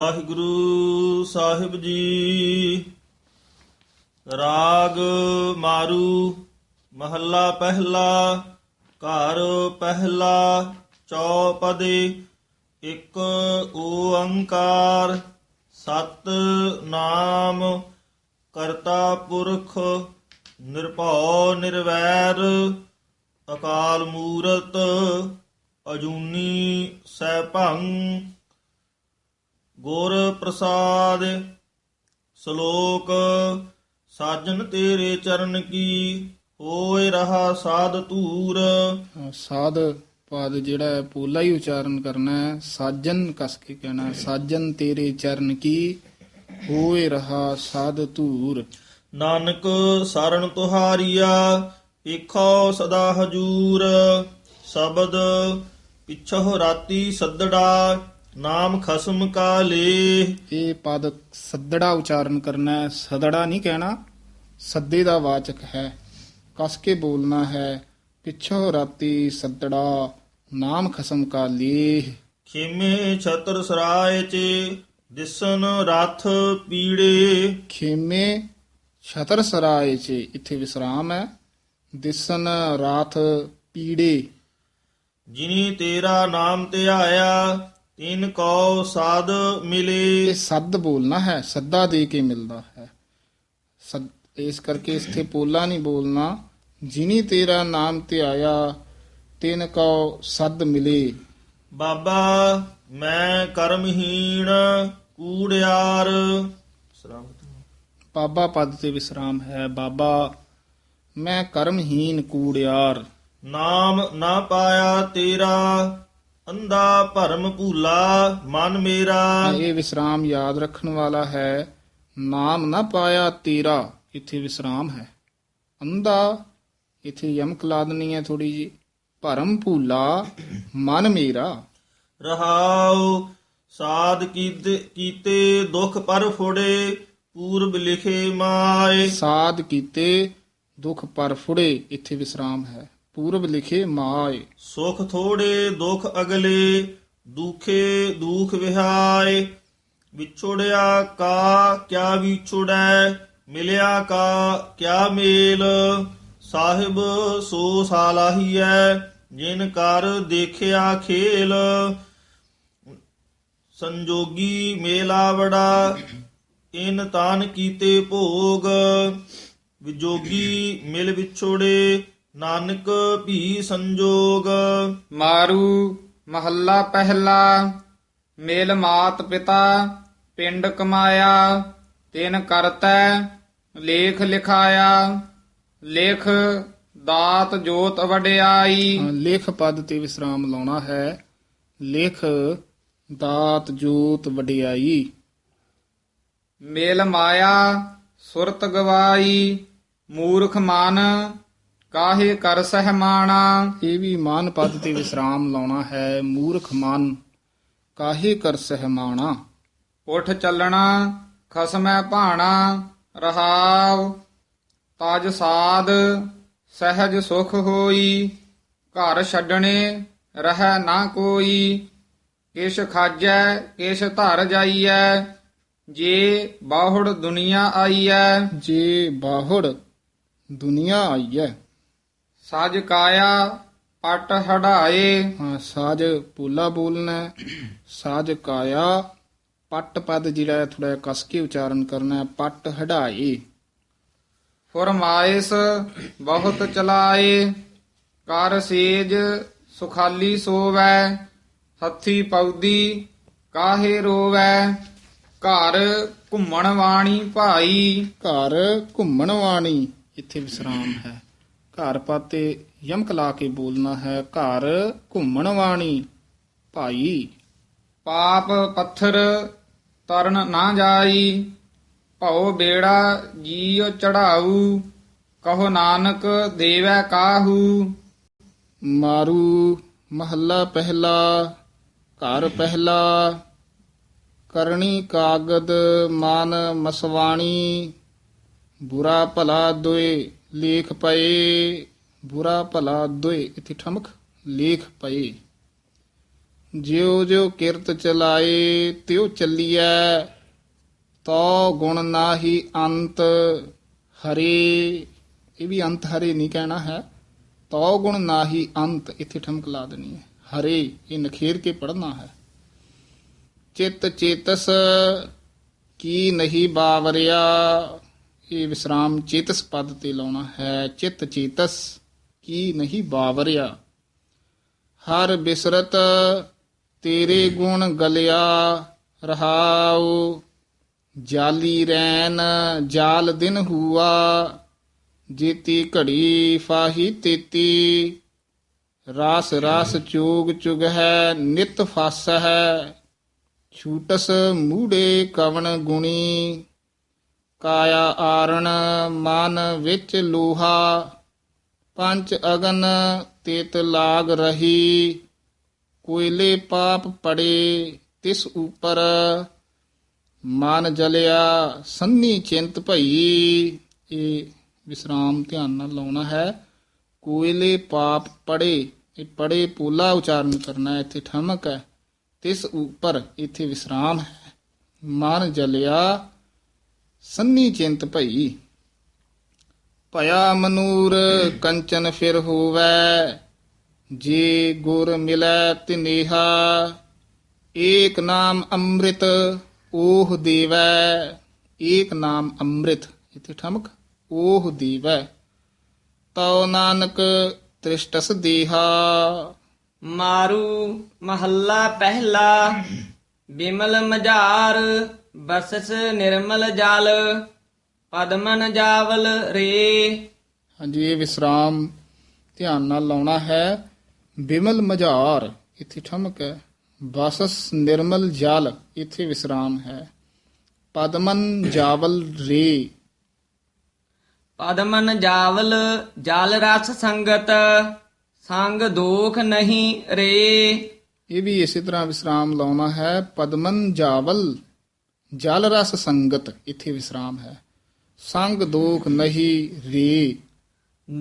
ਵਾਹਿਗੁਰੂ ਸਾਹਿਬ ਜੀ। ਰਾਗ ਮਾਰੂ, ਮਹੱਲਾ ਪਹਿਲਾ, ਘਰ ਪਹਿਲਾ, ਚੌਪਦੇ, ਇੱਕ ਓੰਕਾਰ, ਸਤ ਨਾਮ, ਕਰਤਾ ਪੁਰਖ, ਨਿਰਭਉ ਨਿਰਵੈਰ, ਅਕਾਲ ਮੂਰਤ, ਅਜੂਨੀ ਸੈਭੰ ਗੁਰ ਪ੍ਰਸਾਦ ਸ਼ਲੋਕ ਸਾਜਨ ਤੇਰੇ ਚਰਨ ਕੀ ਹੋਏ ਰਹਾ ਸਾਧ ਧੂਰ। ਸਾਧ ਪਦ ਜਿਹੜਾ ਹੈ ਪੋਲਾ ਹੀ ਉਚਾਰਨ ਕਰਨਾ ਹੈ। ਸਾਜਨ ਕਸ ਕੇ ਕਹਿਣਾ ਸਾਜਨ ਤੇਰੇ ਚਰਨ ਕੀ ਹੋਏ ਰਹਾ ਸਾਧ ਧੂਰ। ਨਾਨਕ ਸਰਣ ਤੁਹਾਰੀਆ ਵੇਖੋ ਸਦਾ ਹਜੂਰ। ਸ਼ਬਦ ਪਿਛੋ ਰਾਤੀ ਸੱਦੜਾ ਨਾਮ ਖਸਮ ਕਾ ਲੇ ਇਹ ਪਦ ਸੱਦੜਾ ਉਚਾਰਨ ਕਰਨਾ ਹੈ। ਸਦੜਾ ਨਹੀਂ ਕਹਿਣਾ ਸੱਦੇ ਦਾ ਵਾਚਕ ਹੈ। ਕਸ ਕੇ ਬੋਲਣਾ ਹੈ ਪਿੱਛੋਂ ਰਾਤੀ ਸੱਦੜਾ ਨਾਮ ਖਸਮ ਕਾ ਖੇਮੇ ਛਤਰ ਸਰਾਏ ਚ ਦਿਸਨ ਰਥ ਪੀੜੇ। ਖੇਮੇ ਛਤਰ ਸਰਾਏ ਚ ਇੱਥੇ ਵਿਸਰਾਮ ਹੈ। ਦਿਸਨ ਰਾਤ ਪੀੜੇ। ਜਿਨੀ ਤੇਰਾ ਨਾਮ ਧਿਆਇਆ ਤਿਨ ਕੋ ਸਾਧ ਮਿਲੇ। ਇਹ ਸੱਦ ਬੋਲਣਾ ਹੈ ਸੱਦਾ ਦੇ ਕੇ ਮਿਲਦਾ ਹੈ। ਸੱਦ ਇਸ ਕਰਕੇ ਇੱਥੇ ਪੋਲਾ ਨਹੀਂ ਬੋਲਣਾ। ਜਿਨੀ ਤੇਰਾ ਨਾਮ ਧਿਆਇਆ ਤਿਨ ਕਉ ਸੱਦ ਮਿਲੇ। ਬਾਬਾ ਮੈਂ ਕਰਮਹੀਣ ਕੂੜਿਆਰ। ਬਾਬਾ ਪਦ ਤੇ ਵਿਸਰਾਮ ਹੈ ਬਾਬਾ ਮੈਂ ਕਰਮਹੀਨ ਕੂੜਿਆਰ। ਨਾਮ ਨਾ ਪਾਇਆ ਤੇਰਾ ਅੰਧਾ ਭਰਮ ਭੂਲਾ ਮਨ ਮੇਰਾ। ਇਹ ਵਿਸਰਾਮ ਯਾਦ ਰੱਖਣ ਵਾਲਾ ਹੈ। ਨਾਮ ਨਾ ਪਾਇਆ ਤੇਰਾ ਇੱਥੇ ਵਿਸਰਾਮ ਹੈ। ਅੰਧਾ ਇੱਥੇ ਯਮਕ ਲਾ ਦੇਣੀ ਹੈ ਥੋੜੀ ਜੀ ਭਰਮ ਭੂਲਾ ਮਨ ਮੇਰਾ। ਰਹਾਉ ਸਾਧ ਕੀਤੇ ਕੀਤੇ ਦੁਖ ਪਰ ਫੋੜੇ ਪੂਰਬ ਲਿਖੇ ਮਾਏ। ਸਾਧ ਕੀਤੇ ਦੁਖ ਪਰ ਫੁੜੇ ਇੱਥੇ ਵਿਸਰਾਮ ਹੈ। ਪੂਰਬ ਲਿਖੇ ਮਾਏ। ਸੁਖ ਥੋੜੇ, ਦੁਖ ਅਗਲੇ, ਦੁਖੇ ਦੁਖ ਵਿਹਾਏ। ਵਿਛੋੜਿਆ ਕਾ, ਕਿਆ ਵਿਛੋੜੈ? ਮਿਲਿਆ ਕਾ, ਕਿਆ ਮੇਲ? ਸਾਹਿਬ, ਸੋ ਸਾਲਾਹੀਐ ਜਿਨ ਕਰ ਦੇਖਿਆ ਖੇਲ। ਸੰਜੋਗੀ ਮੇਲਾਵੜਾ, ਇਨ ਤਾਨ ਕੀਤੇ ਭੋਗ। ਵਿਜੋਗੀ ਮਿਲ ਵਿਛੋੜੇ ਨਾਨਕ ਭੀ ਸੰਜੋਗ। ਮਾਰੂ ਮਹੱਲਾ ਪਹਿਲਾ ਮੇਲ ਮਾਤ ਪਿਤਾ ਪਿੰਡ ਕਮਾਇਆ ਤਿਨ ਕਰਤੈ ਲੇਖ ਲਿਖਾਇਆ ਲੇਖ ਦਾਤ ਜੋਤ ਵਡਿਆਈ। ਲੇਖ ਪਦ ਤੇ ਵਿਸਰਾਮ ਲਾਉਣਾ ਹੈ। ਲੇਖ ਦਾਤ ਜੋਤ ਵਡਿਆਈ। ਮੇਲ ਮਾਇਆ ਸੁਰਤ ਗਵਾਈ ਮੂਰਖ ਮਨ ਕਾਹੇ ਕਰ ਸਹਿਮਾਣਾ, ਇਹ ਵੀ ਮਾਨ ਪਦ ਤੇ ਵਿਸਰਾਮ ਲਾਉਣਾ ਹੈ, ਮੂਰਖ ਮਨ। ਕਾਹੇ ਕਰ ਸਹਿਮਾਣਾ? ਉਠ ਚੱਲਣਾ, ਖਸਮੈ ਭਾਣਾ ਰਹਾਵ ਤਜ ਸਾਦ ਸਹਿਜ ਸੁਖ ਹੋਈ। ਘਰ ਛੱਡਣੇ, ਰਹਿ ਨਾ ਕੋਈ। ਕਿਛ ਖਾਜੈ, ਕਿਛ ਧਰ ਜਾਈਐ। ਜੇ ਬਾਹੁੜ ਦੁਨੀਆ ਆਈਐ। ਜੇ ਬਾਹੜ ਦੁਨੀਆ ਆਈ ਹੈ ਸਜ ਕਾਇਆ ਪਟ ਹੜਾਏ ਹਾਂ ਸਾਜ ਪੂਲਾ ਬੋਲਣਾ। ਸਾਜ ਕਾਇਆ ਪੱਟ ਪਦ ਜਿਹੜਾ ਥੋੜਾ ਕਸ ਕੇ ਉਚਾਰਨ ਕਰਨਾ ਪੱਟ ਹਢਾਏ। ਫਰਮਾਇਸ ਬਹੁਤ ਚਲਾਏ। ਕਰ ਸੇਜ ਸੁਖਾਲੀ ਸੋਵੈ। ਹੱਥੀ ਪੌਦੀ ਕਾਹੇ ਰੋਵੈ। ਘਰ ਘੁੰਮਣ ਵਾਣੀ ਭਾਈ। ਘਰ ਘੁੰਮਣ ਵਾਣੀ ਇੱਥੇ ਵਿਸਰਾਮ ਹੈ। ਘਰ ਪਾਤੇ ਯਮਕ ਲਾ ਕੇ ਬੋਲਣਾ ਹੈ, ਘਰ ਘੁੰਮਣ ਵਾਣੀ। ਭਾਈ, ਪਾਪ ਪੱਥਰ ਤਰਨ ਨਾ ਜਾਈ, ਭਉ ਬੇੜਾ ਜੀਉ ਚੜਾਊ, ਕਹੋ ਨਾਨਕ ਦੇਵੈ ਕਾਹੂ। ਮਾਰੂ ਮਹੱਲਾ ਪਹਿਲਾ, ਘਰ ਪਹਿਲਾ, ਕਰਨੀ ਕਾਗਦ ਮਨ ਮਸਵਾਣੀ, ਬੁਰਾ ਭਲਾ ਦੁਏ। ਲੇਖ ਪਏ ਬੁਰਾ ਭਲਾ ਦੋਏ ਇੱਥੇ ਠਮਕ ਲੇਖ ਪਏ ਜਿਉ ਜਿਉ ਕਿਰਤ ਚਲਾਏ ਤਿਉ ਚੱਲੀਐ ਤੋ ਗੁਣ ਨਾਹੀ ਅੰਤ ਹਰੇ ਇਹ ਵੀ ਅੰਤ ਹਰੇ ਨਹੀਂ ਕਹਿਣਾ ਹੈ ਤੋ ਗੁਣ ਨਾਹੀ ਅੰਤ ਇੱਥੇ ਠਮਕ ਲਾ ਦੇਣੀ ਹੈ ਹਰੇ ਇਹ ਨਖੇਰ ਕੇ ਪੜਨਾ ਹੈ ਚਿਤ ਚੇਤਸ ਕੀ ਨਹੀਂ ਬਾਵਰਿਆ ਇਹ ਵਿਸਰਾਮ ਚੇਤਸ ਪਦ ਤੇ ਲਾਉਣਾ ਹੈ, ਚਿਤ ਚੇਤਸ ਕੀ ਨਹੀਂ ਬਾਵਰਿਆ। ਹਰ ਬਿਸਰਤ ਤੇਰੇ ਗੁਣ ਗਲਿਆ ਰਹਾਉ, ਜਾਲੀ ਰੈਨ ਜਾਲ ਦਿਨ ਹੁਆ, ਜੀਤੀ ਘੜੀ ਫਾਹੀ ਤੇਤੀ, ਰਾਸ ਰਾਸ ਚੋਗ ਚੁਗ ਹੈ, ਨਿਤ ਫਸ ਹੈ ਛੂਟਸ ਮੂੜੇ ਕਵਣ ਗੁਣੀ। ਕਾਇਆ ਆਰਣ ਮਨ ਵਿੱਚ ਲੋਹਾ ਪੰਜ ਅਗਨ ਤੇਤ ਲਾਗ ਰਹੀ ਕੋਇਲੇ ਪਾਪ ਪੜੇ ਤਿਸ ਉਪਰ ਮਨ ਜਲਿਆ ਸੰਨੀ ਚਿੰਤ ਭਈ। ਇਹ ਵਿਸਰਾਮ ਧਿਆਨ ਨਾਲ ਲਾਉਣਾ ਹੈ। ਕੋਇਲੇ ਪਾਪ ਪੜੇ ਇਹ ਪੜੇ ਪੋਲਾ ਉਚਾਰਨ ਕਰਨਾ ਹੈ, ਇੱਥੇ ਠਮਕ ਹੈ। ਤਿਸ ਉਪਰ ਇੱਥੇ ਵਿਸਰਾਮ ਹੈ। ਮਨ ਜਲਿਆ ਸੰਨੀ ਚਿੰਤ ਭਈ। ਭਇਆ ਮਨੂਰ ਕੰਚਨ ਫਿਰ ਹੋਵੈ, ਜੇ ਗੁਰ ਮਿਲੈ ਤਿਨੇਹਾ, ਏਕ ਨਾਮ ਅੰਮ੍ਰਿਤ ਓਹ ਦੇਵੈ, ਏਕ ਨਾਮ ਅੰਮ੍ਰਿਤ, ਇਥੇ ਠਮਕ, ਓਹ ਦੇਵੈ। ਤਉ ਨਾਨਕ ਤ੍ਰਿਸ਼ਟਸ ਦੇਹਾ। ਮਾਰੂ ਮਹੱਲਾ ਪਹਿਲਾ, ਬਿਮਲ ਮਝਾਰ ਬਸਸ ਨਿਰਮਲ ਜਲ ਪਦਮਨ ਜਾਵਲ ਰੇ। ਹਾਂਜੀ ਇਹ ਵਿਸਰਾਮ ਧਿਆਨ ਨਾਲ ਲਾਉਣਾ ਹੈ। ਬਿਮਲ ਮਝਾਰ ਇੱਥੇ ਠਮਕ ਹੈ। ਬਸਸ ਨਿਰਮਲ ਜਲ ਇੱਥੇ ਵਿਸਰਾਮ ਹੈ। ਪਦਮਨ ਜਾਵਲ ਰੇ। ਪਦਮਨ ਜਾਵਲ ਜਲ ਰਸ ਸੰਗਤ ਸੰਗ ਦੋਖ ਨਹੀਂ ਰੇ। ਇਹ ਵੀ ਇਸੇ ਤਰ੍ਹਾਂ ਵਿਸਰਾਮ ਲਾਉਣਾ ਹੈ। ਪਦਮਨ ਜਾਵਲ ਜਲ ਰਸ ਸੰਗਤ ਇੱਥੇ ਵਿਸਰਾਮ ਹੈ। ਸੰਗ ਦੋਖ ਨਹੀਂ ਰੇ।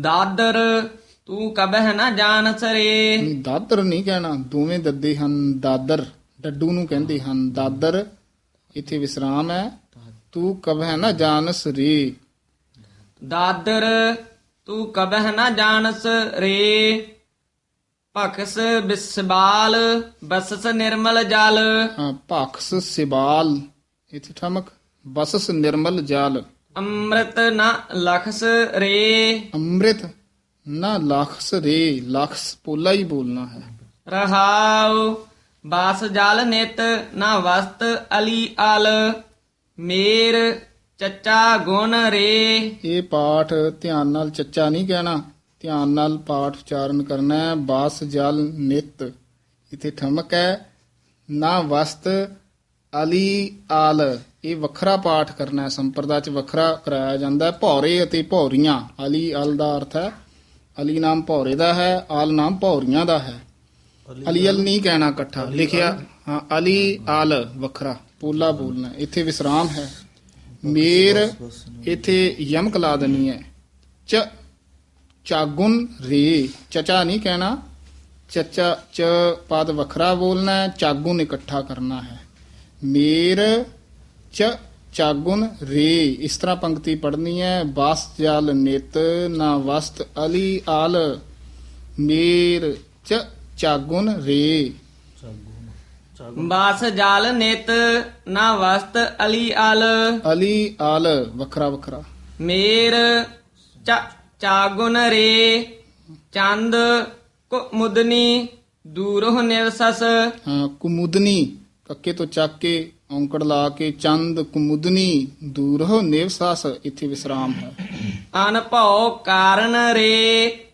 ਦਾਦਰ ਤੂੰ ਕਬਹਿ ਨਾ ਜਾਣ ਸਰੇ। ਨਹੀਂ, ਦਾਦਰ ਨਹੀਂ ਕਹਿਣਾ ਦੋਵੇਂ ਦੱਦੇ ਹਨ। ਦਾਦਰ ਡੱਡੂ ਨੂੰ ਕਹਿੰਦੇ ਹਨ। ਦਾਦਰ ਇੱਥੇ ਵਿਸਰਾਮ ਹੈ। ਤੂੰ ਕਬਹਿ ਨਾ ਜਾਣਸ ਰੇ ਦਾਦਰ ਤੂੰ ਕਬਹਿ ਨਾ ਜਾਣਸ ਰੇ ਭਖਸ ਬਿਸਬਾਲ ਬਸਸ ਨਿਰਮਲ ਜਲ। ਹਾਂ, ਭਾਖਸ ਸਿਬਾਲ। ਇੱਥੇ ਠਮਕ ਬਸਸ ਨਿਰਮਲ ਜਲ ਅੰਮ੍ਰਿਤ ਨ ਲਖਸ ਰੇ ਅੰਮ੍ਰਿਤ ਨਾ ਲਖਸ ਰੇ ਲਖਸ ਪੋਲਾ ਹੀ ਬੋਲਣਾ ਹੈ ਰਹਾਉ ਬਾਸ ਜਲ ਨਿਤ ਨਾ ਵਸਤ ਅਲੀ ਅਲ ਮੇਰ ਚੱਚਾ ਗੁਣ ਰੇ ਇਹ ਪਾਠ ਧਿਆਨ ਨਾਲ ਚੱਚਾ ਨਹੀਂ ਕਹਿਣਾ ਧਿਆਨ ਨਾਲ ਪਾਠ ਉਚਾਰਨ ਕਰਨਾ ਹੈ ਬਾਸ ਜਲ ਨਿਤ ਇਥੇ ਠਮਕ ਹੈ ਨਾ ਵਸਤ ਅਲੀ ਆਲ ਇਹ ਵੱਖਰਾ ਪਾਠ ਕਰਨਾ ਹੈ ਸੰਪਰਦਾ ਚ ਵੱਖਰਾ ਕਰਾਇਆ ਜਾਂਦਾ ਹੈ ਭੌਰੇ ਅਤੇ ਭੌਰੀਆਂ। ਅਲੀ ਅਲ ਦਾ ਅਰਥ ਹੈ ਅਲੀ ਨਾਮ ਭੌਰੇ ਦਾ ਹੈ ਆਲ ਨਾਮ ਭੌਰੀਆਂ ਦਾ ਹੈ। ਅਲੀ ਅਲ ਨਹੀਂ ਕਹਿਣਾ ਇਕੱਠਾ ਲਿਖਿਆ ਹਾਂ ਅਲੀ ਆਲ ਵੱਖਰਾ ਪੋਲਾ ਬੋਲਣਾ ਇੱਥੇ ਵਿਸਰਾਮ ਹੈ। ਮੇਰ ਇੱਥੇ ਯਮਕ ਲਾ ਦੇਣੀ ਹੈ। ਚ ਚਾਗੁਨ ਰੇ ਚਚਾ ਨਹੀਂ ਕਹਿਣਾ। ਚਚਾ ਚ ਪਦ ਵੱਖਰਾ ਬੋਲਣਾ ਹੈ ਚਾਗੁਨ ਇਕੱਠਾ ਕਰਨਾ ਹੈ। ਮੇਰ ਚ ਚਾਗੁਨ ਰੇ। ਇਸ ਤਰ੍ਹਾਂ ਪੰਕਤੀ ਪੜ੍ਹਨੀ ਹੈ। ਬਾਸ ਜਲ ਨਿਤ ਨਾ ਵਸਤ ਅਲੀ ਆਲ। ਮੇਰ ਚ ਚਾਗੁਨ ਰੇ। ਬਾਸ ਜਲ ਨਿਤ ਨਾ ਵਸਤ ਅਲੀ ਅਲ ਅਲੀ ਆਲ ਵੱਖਰਾ ਵੱਖਰਾ। ਮੇਰ ਚ ਚਾਗੁਨ ਰੇ। ਚੰਦ ਕੁ ਮੁਦਨੀ ਦੂਰਹੁ ਨਿਵਸਸ। ਹਾਂ ਕੁਮੁਦਨੀ ਕੱਕੇ ਤੋਂ ਚੱਕ ਕੇ ਔਂਕੜ ਲਾ ਕੇ ਚੰਦ ਕੁਮੁਦਨੀ ਦੂਰ ਨਿਵਸਾਸ ਇੱਥੇ ਵਿਸਰਾਮ ਹੈ। ਅਨਭਉ ਕਾਰਨ ਰੇ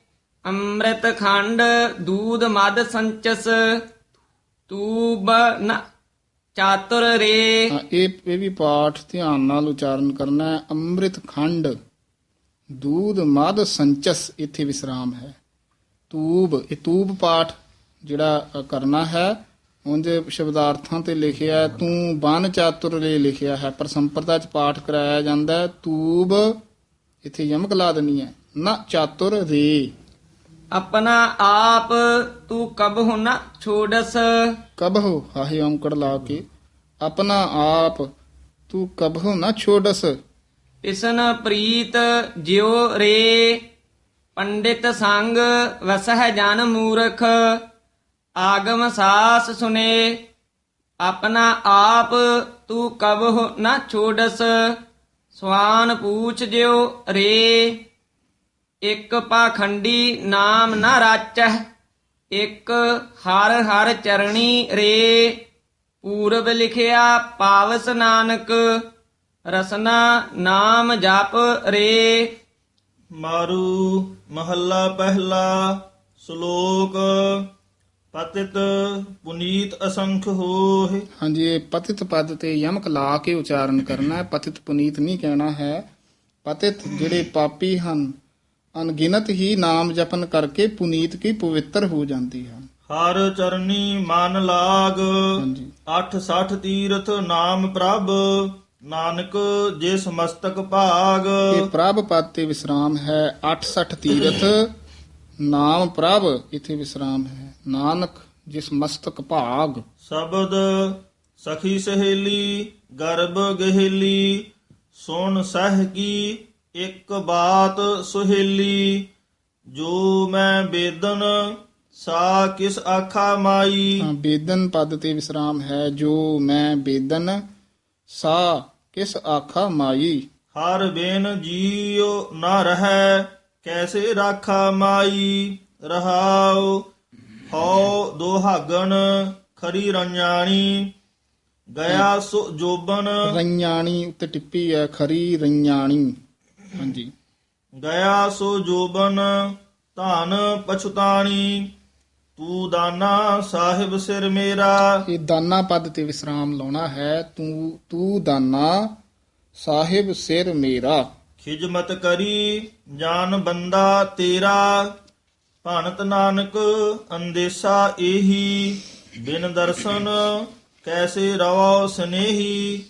ਅੰਮ੍ਰਿਤ ਖੰਡ ਦੂਧ ਮਦ ਸੰਚਸ ਤੂਬ ਨ ਚਾਤੁਰ ਰੇ। ਇਹ ਇਹ ਵੀ ਪਾਠ ਧਿਆਨ ਨਾਲ ਉਚਾਰਨ ਕਰਨਾ ਹੈ। ਅੰਮ੍ਰਿਤ ਖੰਡ ਦੂਧ ਮਦ ਸੰਚਸ ਇੱਥੇ ਵਿਸਰਾਮ ਹੈ। ਤੂਬ ਇਹ ਤੂਬ ਪਾਠ ਜਿਹੜਾ ਕਰਨਾ ਹੈ। ਉਂਝ ਸ਼ਬਦਾਰਥਾਂ ਤੇ ਲਿਖਿਆ ਤੂੰ ਬਨ ਚਾਤੁਰ ਰੇ ਲਿਖਿਆ ਹੈ ਪਰ ਸੰਪਰਦਾ ਚ ਪਾਠ ਕਰਾਇਆ ਜਾਂਦਾ ਤੂਬ ਇੱਥੇ ਯਮਕ ਲਾ ਦੇਣੀ ਹੈ ਨਾ ਚਾਤੁਰ ਰੇ। ਆਪਣਾ ਆਪ ਤੂੰ ਕਬਹੁ ਨ ਛੋੜਸ। ਕਬਹੁ ਹਾਹੇ ਔਂਕੜ ਲਾ ਕੇ ਆਪਣਾ ਆਪ ਤੂੰ ਕਬਹੁ ਨਾ ਛੋੜਸ। ਇਸਨ ਪ੍ਰੀਤ ਜਿਉ ਰੇ ਪੰਡਿਤ ਸੰਗ ਵਸਹਿ ਜਨ ਮੂਰਖ। ਆਗਮ ਸਾਸ ਸੁਨੇ, ਆਪਣਾ ਆਪ ਤੂੰ ਕਬਹੁ ਨ ਛੋੜਸ, ਸਵਾਨ ਪੂਛ ਜਿਉ ਰੇ, ਇਕ ਪਾਖੰਡੀ ਨਾਮ ਨਾ ਰਾਚਹਿ, ਇਕ ਹਰ ਹਰ ਚਰਣੀ ਰੇ। ਪੂਰਬ ਲਿਖਿਆ ਪਾਵਸ ਨਾਨਕ, ਰਸਨਾ ਨਾਮ ਜਪ ਰੇ। ਮਾਰੂ ਮਹੱਲਾ ਪਹਿਲਾ ਸ਼ਲੋਕ। ਪਤਿਤ ਪੁਨੀਤ ਅਸੰਖ ਹੋਏ ਹਾਂਜੀ ਇਹ ਪਤਿਤ ਪਦ ਤੇ ਯਮਕ ਲਾ ਕੇ ਉਚਾਰਨ ਕਰਨਾ ਹੈ ਪਤਿਤ ਪੁਨੀਤ ਨਹੀਂ ਕਹਿਣਾ ਹੈ ਪਤਿਤ ਜਿਹੜੇ ਪਾਪੀ ਹਨ ਅਣਗਿਣਤ ਹੀ ਨਾਮ ਜਪਨ ਕਰਕੇ ਪੁਨੀਤ ਕੀ ਪਵਿੱਤਰ ਹੋ ਜਾਂਦੀ ਹਨ ਹਰ ਚਰਨੀ ਮਨ ਲਾਗ ਹਾਂਜੀ 860 ਤੀਰਥ ਨਾਮ ਪ੍ਰਭ ਨਾਨਕ ਜਿਸ ਮਸਤਕ ਭਾਗ ਇਹ ਪ੍ਰਭ ਪਦ ਤੇ ਵਿਸਰਾਮ ਹੈ 68 ਤੀਰਥ ਨਾਮ ਪ੍ਰਭ ਇਥੇ ਵਿਸਰਾਮ ਹੈ ਨਾਨਕ ਜਿਸ ਮਸਤਕ ਭਾਗ। ਸ਼ਬਦ ਸਖੀ ਸਹੇਲੀ ਗਰਬ ਗਹਿਲੀ ਸੁਣ ਸਹਿ ਕੀ ਇੱਕ ਬਾਤ ਸੁਹੇਲੀ ਜੋ ਮੈਂ ਬੇਦਨ ਸਾ ਕਿਸ ਆਖਾ ਮਾਈ। ਬੇਦਨ ਪਦ ਤੇ ਵਿਸਰਾਮ ਹੈ ਜੋ ਮੈਂ ਬੇਦਨ ਸਾ ਕਿਸ ਆਖਾ ਮਾਈ। ਹਰ ਬੇਨ ਜੀਉ ਨਾ ਰਹੈ ਕੈਸੇ ਰਾਖਾ ਮਾਈ। ਰਹਾਉ ਹਉ ਦੁਹਾਗਣ ਖਰੀ ਰੰਜਾਣੀ ਗਿਆ ਸੋ ਜੋਬਨ। ਰਈਆਣੀ ਉੱਤੇ ਟਿੱਪੀ ਹੈ ਖਰੀ ਰਈਆਣੀ ਹਾਂਜੀ। ਗਿਆ ਸੋ ਜੋਬਨ ਧਨ ਪਛਤਾਣੀ ਤੂੰ ਦਾਨਾ ਸਾਹਿਬ ਸਿਰ ਮੇਰਾ। ਇਹ ਦਾਨਾ ਪਦ ਤੇ ਵਿਸਰਾਮ ਲਾਉਣਾ ਹੈ ਤੂੰ ਤੂੰ ਦਾਨਾ ਸਾਹਿਬ ਸਿਰ ਮੇਰਾ। ਖਿਜਮਤ ਕਰੀ ਜਾਨ ਬੰਦਾ ਤੇਰਾ। ਭਣਤ ਨਾਨਕ ਅੰਦੇਸਾ ਇਹੀ ਬਿਨ ਦਰਸ਼ਨ ਕੈਸੇ ਰਵੋ ਸਨੇਹੀ।